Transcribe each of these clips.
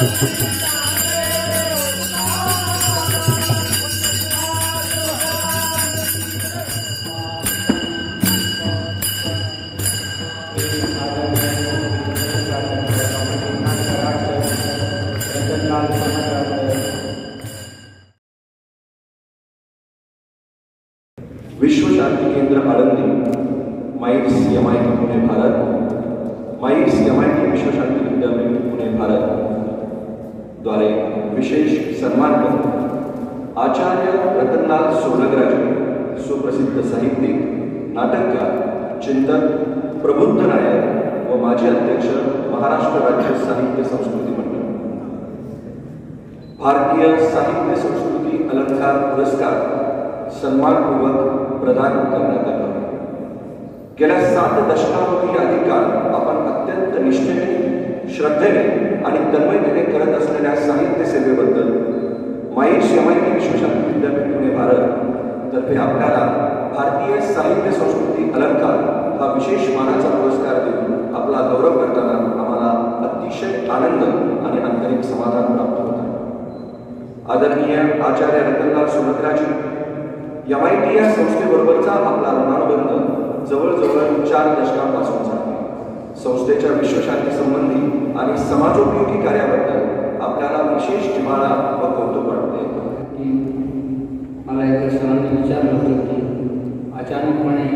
विश्व शांति केंद्र आळंदी माईट्स M T Pune Bharat माईट्स एम टी विश्व शांती विद्यापीठ पुणे भारत। द्वारे विशेष सन्मानपत्र आचार्य रतनलाल सोनगराजे, सुप्रसिद्ध साहित्यिक, नाटककार, चिंतक, प्रबुद्ध नायक व माजी अध्यक्ष, महाराष्ट्र राज्य साहित्य संस्कृती मंडळ. भारतीय साहित्य संस्कृती अलंकार पुरस्कार सन्मानपूर्वक प्रदान आला. गेल्या सात दशकांवरही अधिक काळ आपण अत्यंत निष्ठेने, श्रद्धेने आणि तन्मयतेने करत असलेल्या साहित्य सेवेबद्दल माई एमआयटी विश्वशांती विद्यापीठ पुणे भारत तर्फे आपल्याला भारतीय साहित्य संस्कृती अलंकार हा विशेष मानाचा पुरस्कार देऊन आपला गौरव करताना आम्हाला अतिशय आनंद आणि आंतरिक समाधान प्राप्त होत आहे. आदरणीय Acharya Ratanlal Subhadraji M I T या संस्थेबरोबरचा आपला ऋणानुबंध जवळजवळ चार दशकांपासून झाला संस्थेच्या विश्वशांती संबंधी आणि समाजोपयोगी कार्याबद्दल आपल्याला विशेष जिमाला व कौतुक वाटते. की मला एका सरांनी विचारलं होतं की अचानकपणे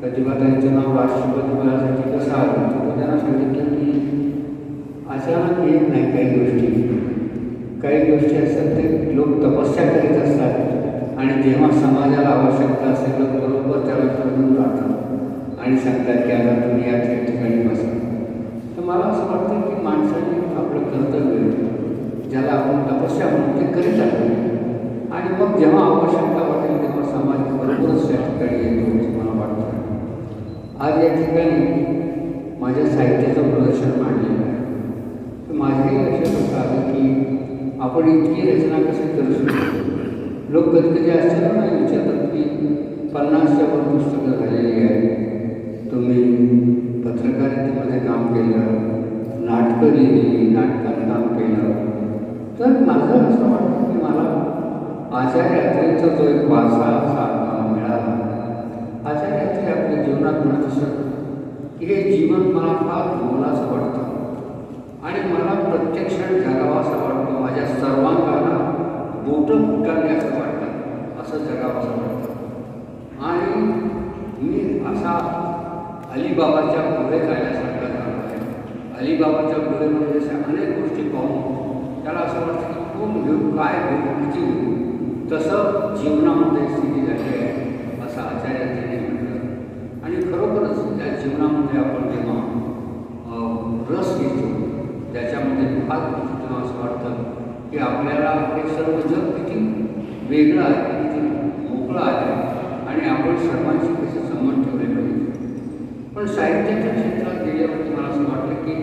प्रतिभाताईंचं नाव राष्ट्रपती पदासाठी कसं आलं? तर त्यांना सांगितलं की अचानक येत नाही काही गोष्टी. काही गोष्टी असतात ते लोक तपस्या करीत असतात आणि जेव्हा समाजाला आवश्यकता असेल तर बरोबर त्याला करून राहतात आणि सांगतात की आता तुम्ही या ठिकाणी बसा तर मला असं वाटतं की माणसाने कर्तव्य ज्याला आपण तपस्या म्हणून ते करीत आहोत. आणि मग जेव्हा आवश्यकता वाटेल तेव्हा समाज बरोबरच त्या ठिकाणी येतो असं मला वाटतं. आज या ठिकाणी माझ्या साहित्याचं प्रदर्शन मांडलेलं आहे. तर माझ्याही लक्षात असं आलं की आपण इतकी रचना कशी करू शकतो? लोक कधी कधी आश्चर्य नाही विचारतात की पन्नासच्या वर पुस्तकं झालेली आहेत. नाटकं लिहिली नाटकात काम केलं तर माझं असं वाटतं की मला आचार्य जो एक वारसा असा मिळाला आचार्यात्रे आपल्या जीवनात म्हणत असत की हे जीवन मला फार मोलाचं वाटतं आणि मला प्रत्यक्ष जगावं असं वाटतं माझ्या सर्वांगाला बोटं फुटावे असं वाटतं असं जगावं असं वाटतं आणि मी असा अलिबाबाच्या पुढे जाण्यासारखा झाला आहे अलिबाबाच्या पुढेमध्ये अशा अनेक गोष्टी पाहून त्याला असं वाटतं की कोण घेऊ काय घेऊ किती घेऊ तसं जीवनामध्ये स्थिती झाली आहे असं आचार्याने म्हटलं आणि खरोखरच त्या जीवनामध्ये आपण जेव्हा रस घेतो त्याच्यामध्ये फार तेव्हा असं वाटतं की आपल्याला हे सर्व जग किती वेगळं आहे किती मोकळं आहे आणि आपण सर्वांशी कसे संबंध ठेवले पाहिजे. पण साहित्याच्या क्षेत्रात गेल्यावरती मला असं वाटलं की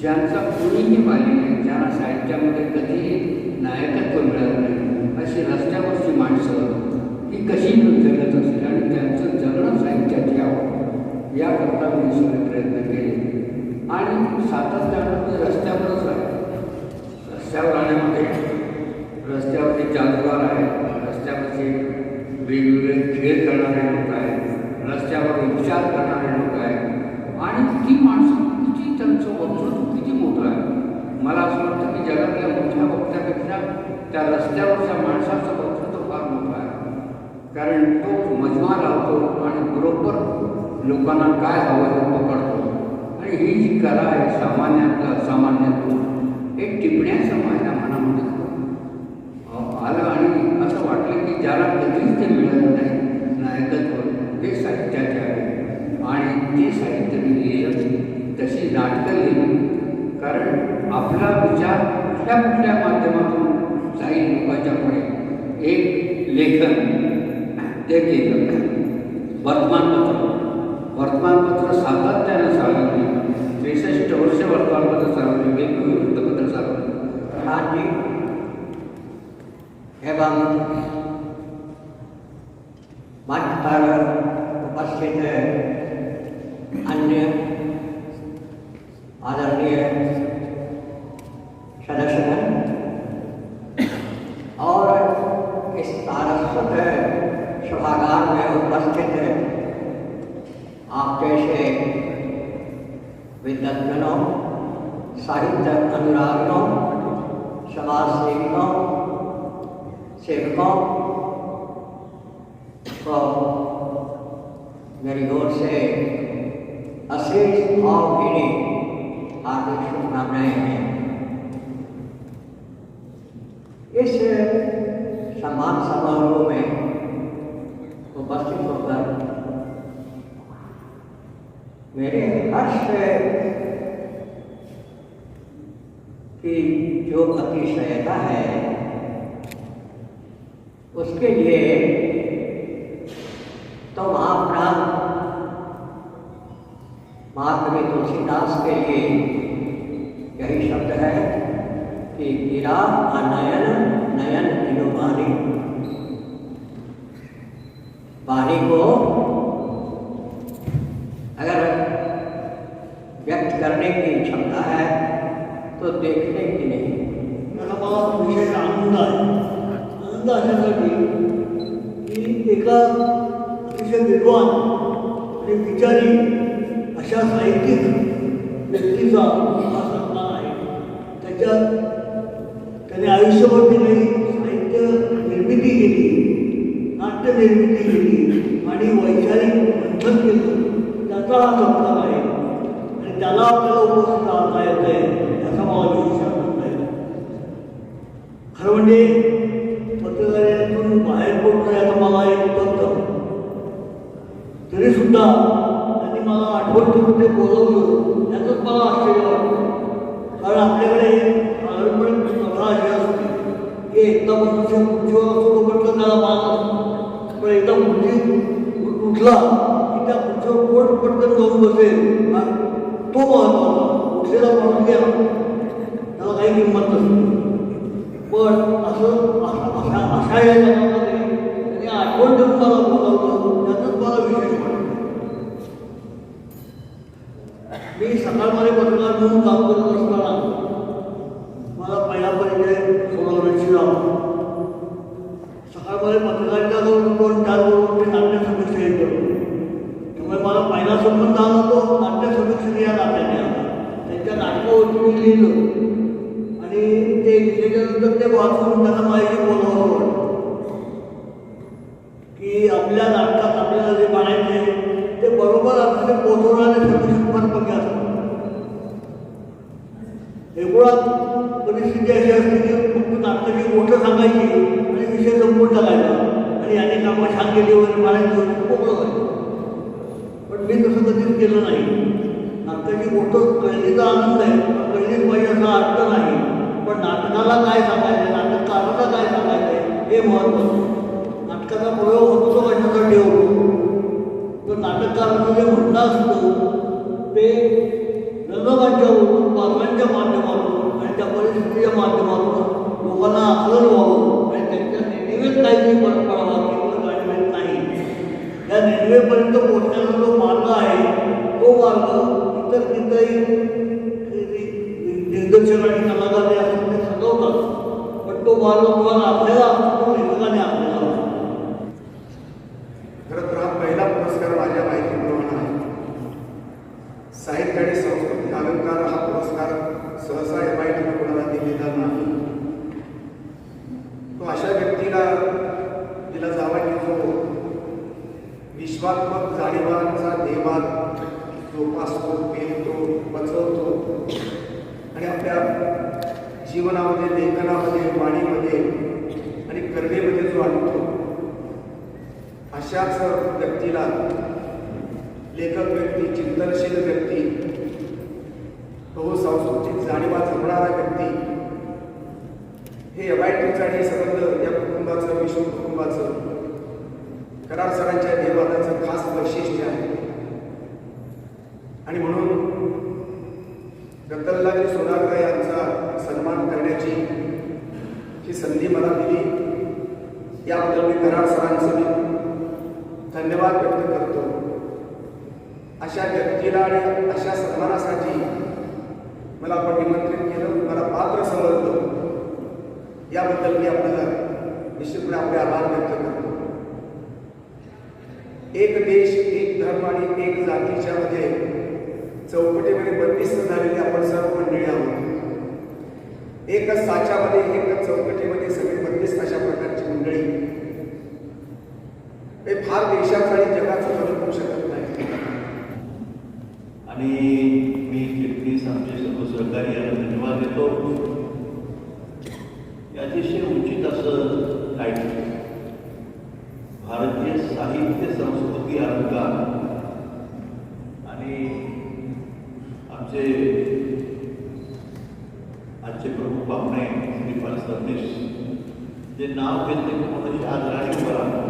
ज्यांचा कोणीही पाहिले नाही ज्यांना साहित्यामध्ये कधीही नायकत्व मिळत नाही अशी रस्त्यावरची माणसं ही कशी जगत असेल आणि त्यांचं जगणं साहित्यात यावं? याकरता मी सगळे प्रयत्न केले. आणि सातत्यानं मी रस्त्यावरच रस्त्यावरती जादूगार आहे, रस्त्यावरचे वेगवेगळे खेळ करणारे लोक आहेत, रस्त्यावर उपचार लोक आहेत. आणि ती माणसं किती त्यांचं वक्तृत्व किती मोठं आहे. मला असं वाटतं की वक्त्यापेक्षा वक्तृत्व फार मोठं आहे. कारण तो मजमा आणि बरोबर लोकांना काय हवं हे पकडतो. आणि ही जी कला आहे सामान्यातलं असामान्यातून एक टिपण्याचं माझ्या मनामध्ये अ, आलं आणि असं वाटलं की ज्याला कधीच ते मिळालं नाही नायकत्व ते साहित्याचे साहित्य मी लिहिलं नाटकं लिहिली कारण आपला विचार कुठल्या कुठल्या माध्यमातून जाईल एक लेखन ते एवं मंच पर उपस्थित अन्य आदरणीय सदस्यगण और इस सारस्वत सभागार में उपस्थित, आप जैसे विद्वजनों साहित्य अनुरागियों समाज सेवियों take a count from very good say a series of meaning are the शुभकामनाएँ हैं इस सम्मान समारोह में उपस्थित होकर मेरे हर्ष की जो अतिशयता है उसके लिए तो महाप्राण महाकवि तुलसीदास के लिए। यही शब्द है कि गिरा अनयन, नयन इनुवानी वाणी को अगर व्यक्त करने की क्षमता है तो देखने की नहीं। मला विशेष आनंद आनंद अशासाठी की एका अतिशय विद्वान आणि विचारी अशा साहित्यिक व्यक्तीचा हा सन्मान आहे. त्याच्यात त्याने आयुष्यभर दिलेली साहित्य निर्मिती केली नाट्य निर्मिती केली आणि वैचारिक मंथन केलं. त्याचा हा सन्मान आहे. आणि त्याला आपल्याला उपस्थित राहता येत आहे याचा मला विश्वास करता येईल खरं म्हणजे की एकदा मनुष्य खुर्चीवर असतो तोपर्यंत त्याला मान पण एकदा खुर्ची उठला की त्या खुर्चीवर कोण पटकन जाऊन बसेल? हा, तो महत्त्वाचा उठलेला माणूस घ्या. त्याला काही किंमत नसते. पण असं अशा अशा या जगामध्ये त्यांनी आठवण देऊन मला बोलावलं. त्यातच मला विशेष वाटतं मी सकाळमध्ये पत्रकार म्हणून काम करत असताना मला पहिला परिचय सोलापूरची झाला सकाळमध्ये पत्रकारिता करून दोन चार बरोबर मी नाट्य समीक्षा हे करतो त्यामुळे मला पहिला संबंध आला तो नाट्य समीक्षक या नात्याने आला. त्यांच्या नाटकावरती मी लिहिलं. आणि ते लिहिल्यानंतर ते वाचून त्यांना माहिती बोलावं वाटतं की आपल्या नाटकात आपल्याला जे म्हणायचे ते बरोबर आपल्याला पोचवणारे समीक्षक फार कमी असतात एकूणात परिस्थिती अशी असते की फक्त नाटकाची गोष्ट सांगायची आणि विषय संपून टाकायचा आणि याने कामं छान केली वगैरे म्हणायचं मोकळं व्हायचं पण मी तसं कधीच केलं नाही. नाटकाची मोठं कळलीचा आनंद आहे. पण पाहिजे असा अर्थ नाही. पण नाटकाला काय सांगायचं? नाटककाराला काय सांगायचं? हे महत्त्वाचं. नाटकाचा प्रयोग होतो तो कशासाठी होतो तो नाटककार जे म्हणणं असतो ते रंगमंचावरून पात्रांच्या माध्यमातून आणि त्या परिस्थितीच्या माध्यमातून लोकांना आकलन व्हावं आणि त्यांच्या नेहमीच काहीतरी फरक पडावा. या रेल्वेपर्यंत पोहोचण्याचा जो मार्ग आहे तो मार्ग इतर तिथंही दिग्दर्शक आणि कलाकार जे असतात ते सजवतात. पण तो मार्ग तुम्हाला आपल्याला असतो तो लेखकाने आपल्याला असतो खरं तर हा पहिला पुरस्कार माझ्या माहितीप्रमाणे आहे साहित्य आणि संस्कृती अलंकार हा पुरस्कार सहसा एम आय टीने कोणाला दिलेला नाही तो अशा व्यक्तीला दिला जावा की जो विश्वात्मक जाणीवांचा देवात जोपासतो पेलतो पचवतो आणि आपल्या जीवनामध्ये लेखनामध्ये वाणीमध्ये आणि करणेमध्ये जो आणतो अशाच व्यक्तीला लेखक व्यक्ती चिंतनशील व्यक्ती बहुसांस्कृतिक जाणीवा जपणारा व्यक्ती हे एम आय आणि संबंध या कुटुंबाचं विश्व कुटुंबाचं करार सरांच्या देवादाचं खास वैशिष्ट्य आहे. आणि म्हणून रतनलाल सोनारकर यांचा सन्मान करण्याची ही संधी मला दिली याबद्दल मी करार सरांचं मी धन्यवाद व्यक्त करतो. अशा व्यक्तीला आणि अशा सन्मानासाठी मला आपण निमंत्रित केलं मला पात्र समजलं. याबद्दल मी आपल्याला निश्चितपणे आपले आभार व्यक्त करतो. एक देश एक धर्म आणि एक जातीच्या मध्ये चौकटीमध्ये बंदिस्त झालेली आपण सर्व मंडळी आहोत. एकच साच्यामध्ये एकच चौकटीमध्ये सगळी बंदिस्त अशा प्रकारची मंडळी. हे फार देशाचं आणि जगाचं मदत होऊ शकत नाही आणि मी चिटणीस आमचे सर्व सहकारी यांना धन्यवाद देतो हे अतिशय उचित असं टायटल भारतीय साहित्य संस्कृती अलंकार आणि आमचे आजचे प्रमुख पाहुणे श्रीपाल सरदेश जे नाव घेतले की कोणाची आदराणी उभं राहणार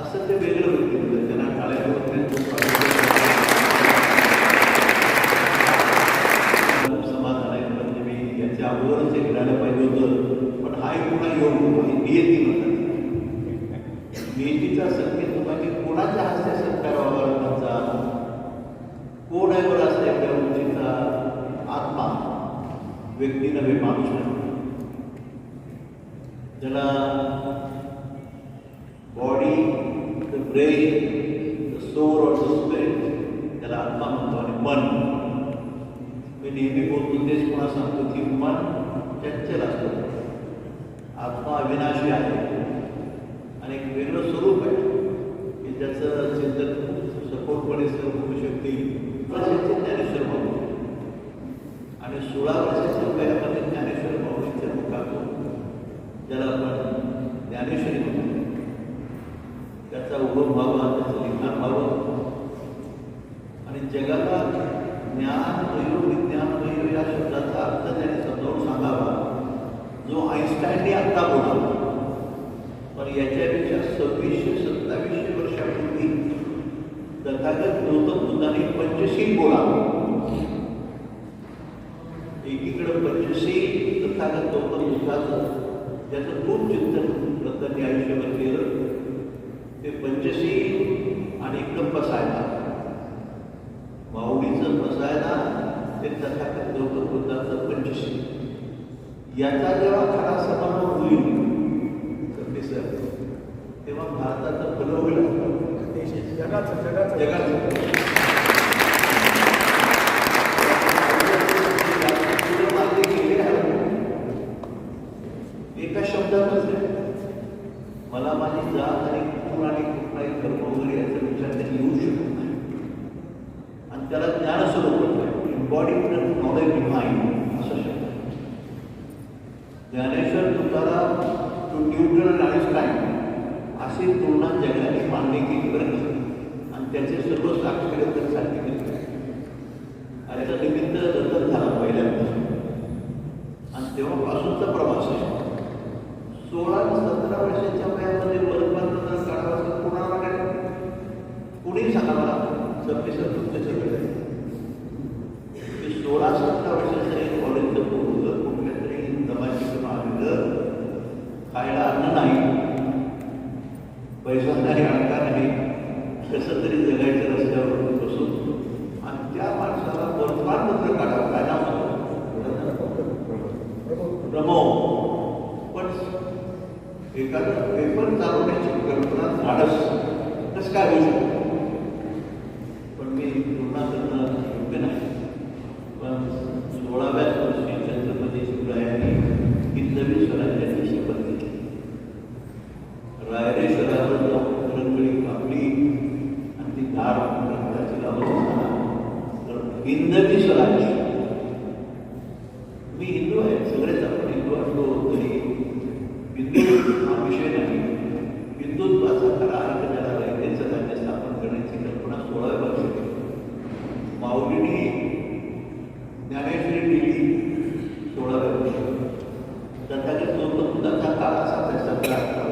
असं ते वेगळं होते त्यांना टाळ्या समाधान आहे म्हणजे मी याच्या अगोदरच एक घडायला पाहिजे होतं पण हा एक पुन्हा योग नियती म्हणतात नियतीचा संकेत म्हणजे कोणाच्या हस्ते सत्कार व्हावा लोकांचा कोण आहे बरं असं एका उंचीचा आत्मा व्यक्ती नव्हे माणूस नव्हे ज्याला body the brain the soul और द स्पिरिट त्याला आत्मा म्हणतो आणि मन मी उद्देश कोणा सांगतो की मन चंचल असतं. आत्मा अविनाशी आहे. आणि एक वेगळं स्वरूप आहे. की ज्याचं चिंतन खूप सखोलपणे होऊ शकते. प्रसिद्ध ज्ञानेश्वर भाऊ आणि सोळा वर्षाच्या वयामध्ये ज्ञानेश्वर भाऊंच्या मुखातो ज्याला आपण ज्ञानेश्वरी म्हणतो. त्याचा उगम व्हावा त्याचं लिखाण व्हावं. आणि जगाला ज्ञान वयो विज्ञान वयो या शब्दाचा अर्थ त्याने समजावून सांगावा. जो आईन्स्टाईनने आत्ता बोलला पण याच्यापेक्षा सव्वीसशे सत्तावीसशे वर्षापूर्वी तथागत गौतम बुद्धाने पंचशील बोलावं. एकीकडे पंचशील तथागत गौतम बुद्धाचं ज्याचं खूप चिंतन दत्तांनी आयुष्यभर केलं ते पंचशील आणि एकदम पसायला माऊलीचं पसायला ते तथागत गौतम बुद्धाचं पंचशील. याचा जेव्हा खरा समन्वय होईल तर तेव्हा भारताचं भलं होईल जगाचं जगाचं. जगात एका शब्दातच आहे. मला माझी जात आणि कुठून आणि कुठलाही धर्म वगैरे याचा विचार त्याने येऊ शकत नाही आणि त्याला ज्ञानस्वरूप इम्पॉर्टंट नॉलेज डिव्हाइन असं शब्द आहे. ज्ञानेश्वर तुकाराम टू न्यूटन आणि आईन्स्टाईन अशी तुलना जगाने मान्य केली बरं का? आणि त्याचे सर्व साक्षर तर सांगितले आणि त्या निमित्त दत्तक झाला पहिल्यांदा. आणि तेव्हापासूनचा प्रवास आहे. सोळा ते सतरा वर्षाच्या वयामध्ये वर्तमान काढावा कोणाला काय कुणी सांगावा सव्वीस तुमच्याकडे की सोळा सतरा वर्षाचं एक कॉलेजचं पोरं कुठल्या तरी दमाशीतून आलेलं खायला अन्न नाही पैसा नाही अडका नाही कसं तरी जगायचं रस्त्यावर बसून आणि त्या माणसाला वर्तमानपत्र काढावं काय नाव होतं? प्रमोद पण एखादा पेपर चालवण्याची कल्पना धाडस कसं काय होऊ शकतो? पण मी तुलना करणं योग्य नाही पण सोळाव्याच वर्षी छत्रपती शिवरायांनी हिंदवी स्वराज्याची शपथ घेतली. रायरेश्वरावर जाऊन रंगळी कापली आणि ती धार रक्ताची लावत असताना तर हिंदवी स्वराज्य. मी हिंदू आहे सगळेच आपण हिंदू असलो तरी हिंदू हा विषय नाही हिंदुत्वाचा खरा अर्थ ज्याला रयतेचं राज्य स्थापन करण्याची कल्पना सोळाव्या वर्षी केली. माऊलीने ज्ञानेश्वरी दिली सोळाव्या वर्षी तथागत गौतम बुद्धाचा काळ असा त्या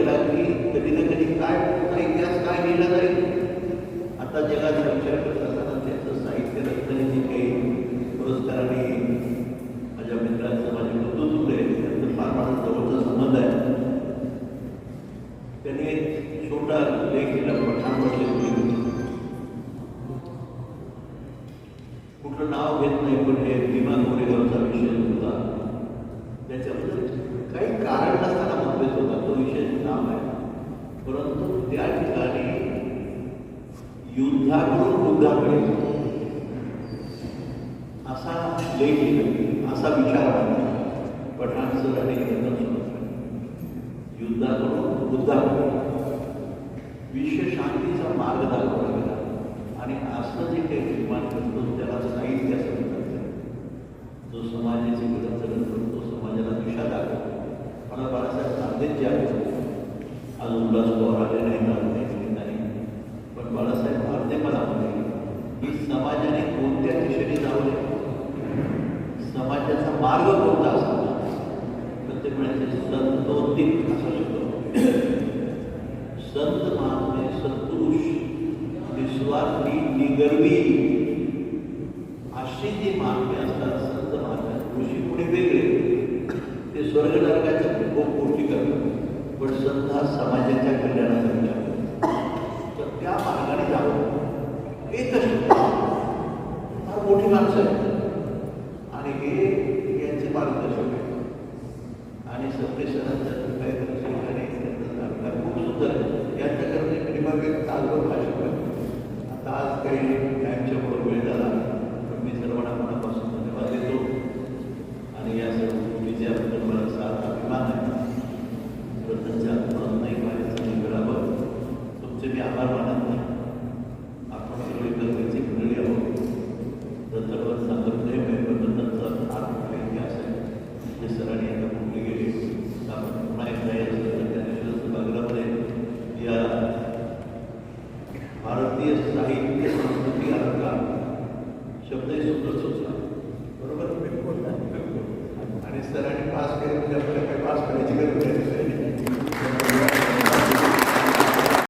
ये लगी तभी तो जब इंसान को कहीं जा सकता है नहीं लगता है inundable ते वेगळे ते स्वर्गनरकाच्या खूप गोष्टी करतात. पण सध्या समाजाच्या कल्याणासाठी तर त्या मार्गाने जावं एकच फार मोठी माणसं आहे